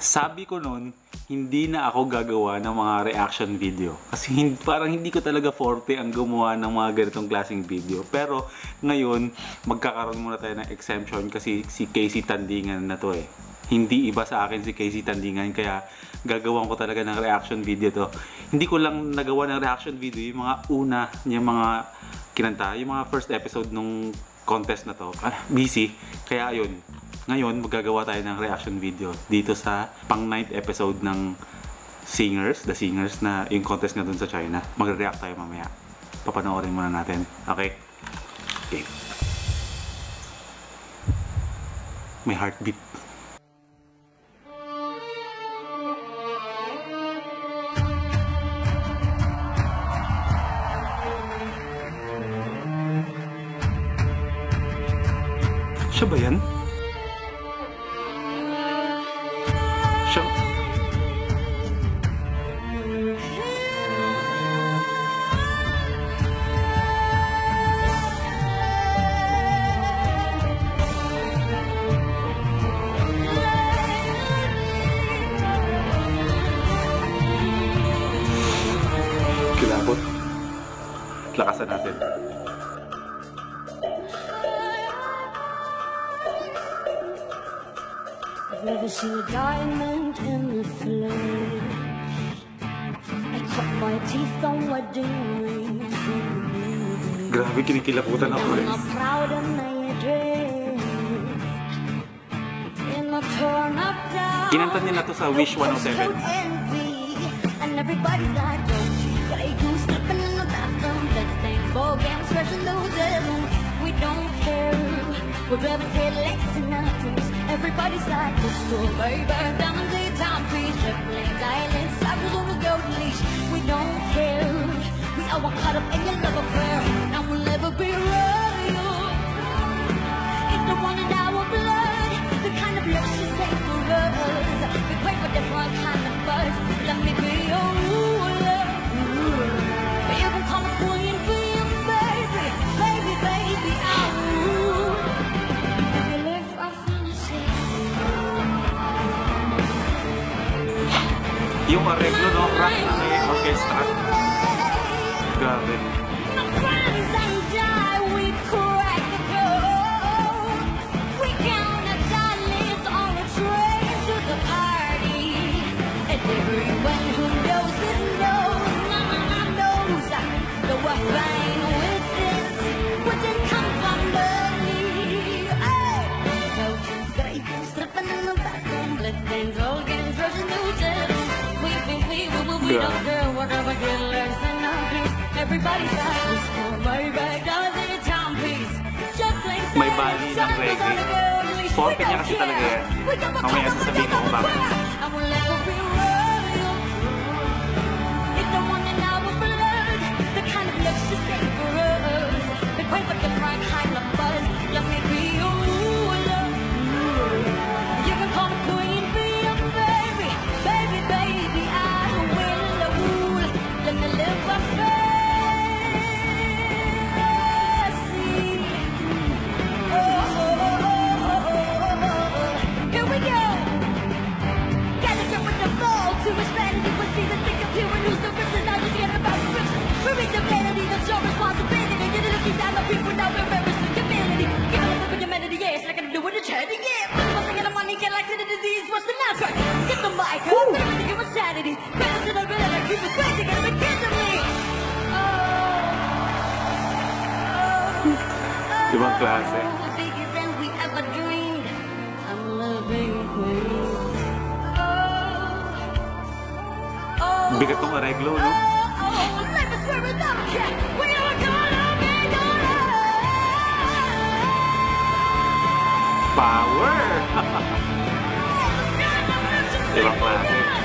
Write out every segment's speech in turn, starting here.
Sabi ko noon, hindi na ako gagawa ng mga reaction video. Kasi hindi, parang hindi ko talaga forte ang gumawa ng mga ganitong klaseng video. Pero ngayon, magkakaroon muna tayo ng exemption kasi si Casey Tandingan na to eh. Hindi iba sa akin si Casey Tandingan kaya gagawan ko talaga ng reaction video to. Hindi ko lang nagawa ng reaction video yung mga una, yung mga kinanta, yung mga first episode nung contest na to. Ah, busy. Kaya ayun, ngayon, magagawa tayo ng reaction video dito sa pang 9th episode ng Singers, The Singers na yung contest nga dun sa China. Magre-react tayo mamaya. Papanoorin muna natin. Okay? Okay. May heartbeat. Siya ba yan? Siya... Kilabot. Lakasan natin. Never seen a diamond in the flesh. I cut my teeth on wedding rings. Grabe, kinikilabutan ako I'm guys. not proud of my dress. In a torn up gown. Kinanta niya na to sa Wish 107. Envy, And everybody's like, don't you play you slipping in the bathroom, ball those heaven. We don't care. We'd rather pay less than nothing. Everybody's like this school, baby. Diamonds, a timepiece, triplets, islands, cycles on the golden leash. We don't care. We all want caught up in your love affair, and we'll never be royal. Orchestra. Grabe. May bali ng reggae. Forte niya kasi talaga yan. Mamaya sasabihin ko kung bakit. I will never be royal. It's the one in our blood, the kind of love she saved for us. We crave a different kind all the people. Get up with humanity, yeah, it's like I'm doing a charity, yeah. The money like to the disease? What's the matter? Get the mic, I'm it was sanity. Better to the rhythm, I keep it crazy, get the kids of me. Oh. Ibang klase. Eh? Oh. Bigat tong areglo, no? Oh. Power! Ibang klase.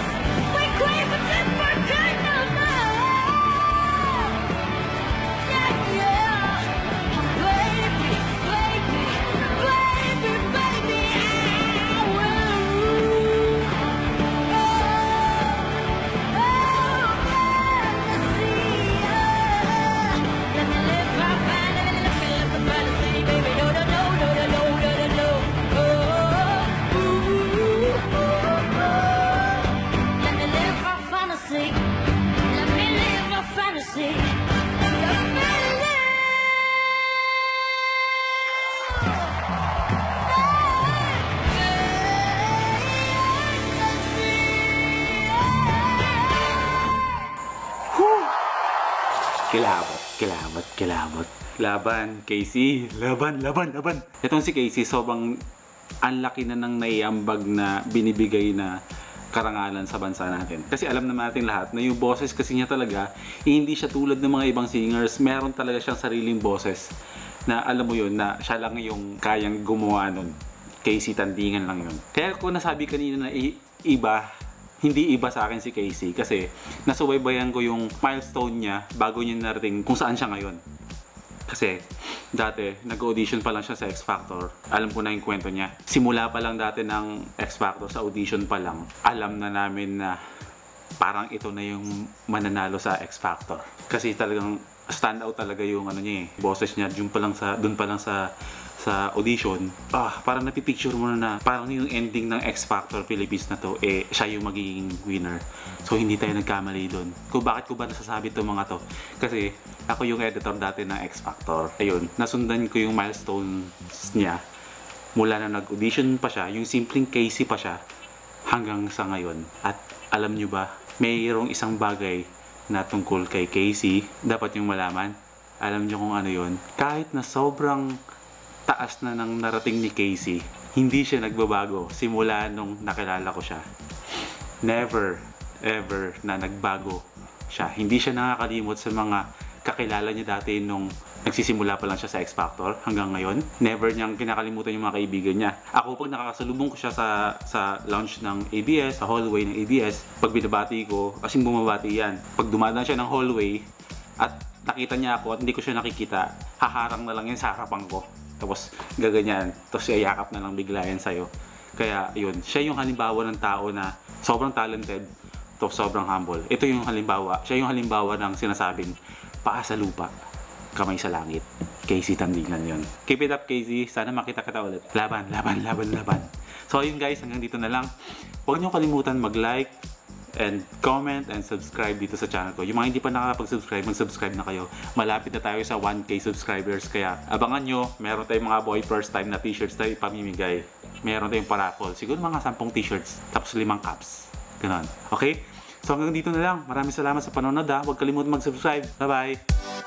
Kilabot, kilabot, kilabot. Laban, Casey. Laban, laban, laban. Itong si Casey, sobrang ang laki na ng naiambag na binibigay na karangalan sa bansa natin. Kasi alam naman natin lahat na yung boses kasi niya talaga, eh, hindi siya tulad ng mga ibang singers. Meron talaga siyang sariling boses na alam mo yun, na siya lang yung kayang gumawa nun. Casey Tandingan lang yun. Kaya ko nasabi kanina na iba, hindi iba sa akin si Casey kasi nasubaybayan ko yung milestone niya bago niya narating kung saan siya ngayon. Kasi dati, nag-audition pa lang siya sa X Factor. Alam ko na yung kwento niya. Simula pa lang dati ng X Factor, sa audition pa lang, alam na namin na parang ito na yung mananalo sa X Factor. Kasi talagang stand out talaga yung ano niya eh, boses niya dun pa lang sa dun pa lang sa sa audition, ah, parang napipicture mo na na parang yung ending ng X Factor Philippines na to, eh, siya yung magiging winner. So, hindi tayo nagkamali doon. Kung bakit ko ba nasasabi itong mga to? Kasi, ako yung editor dati ng X Factor. Ayun, nasundan ko yung milestones niya. Mula na nag-audition pa siya, yung simpleng Casey pa siya, hanggang sa ngayon. At alam nyo ba, mayroong isang bagay na tungkol kay Casey, dapat yung malaman. Alam nyo kung ano yon Kahit na sobrang taas na ng narating ni Casey, hindi siya nagbabago simula nung nakilala ko siya. Never, ever na nagbago siya. Hindi siya nakakalimot sa mga kakilala niya dati nung nagsisimula pa lang siya sa X Factor hanggang ngayon. Never niyang kinakalimutan yung mga kaibigan niya. Ako pag nakakasalubong ko siya sa sa lounge ng ABS, sa hallway ng ABS, pag binabati ko, kasing bumabati yan. Pag dumadaan siya ng hallway at nakita niya ako at hindi ko siya nakikita, haharang na lang yan sa harapan ko. Tapos gaganyan, tapos iyakap na lang bigla yan sa'yo. Kaya yun, siya yung halimbawa ng tao na sobrang talented, to sobrang humble. Ito yung halimbawa, siya yung halimbawa ng sinasabing paa sa lupa, kamay sa langit. Casey Tandingan yun. Keep it up, Casey. Sana makita kita ulit. Laban, laban, laban, laban. So, ayun guys, hanggang dito na lang. Huwag niyo kalimutan mag-like, and comment and subscribe dito sa channel ko. Yung mga hindi pa nakakapag-subscribe, mag-subscribe na kayo. Malapit na tayo sa 1k subscribers kaya abangan nyo, meron tayong mga boy first time na t-shirts tayo ipamimigay. Meron tayong paraffle. Siguro mga 10 t-shirts tapos limang caps. Ganon. Okay? So hanggang dito na lang. Maraming salamat sa panonood ha. Huwag kalimutan mag-subscribe. Bye-bye!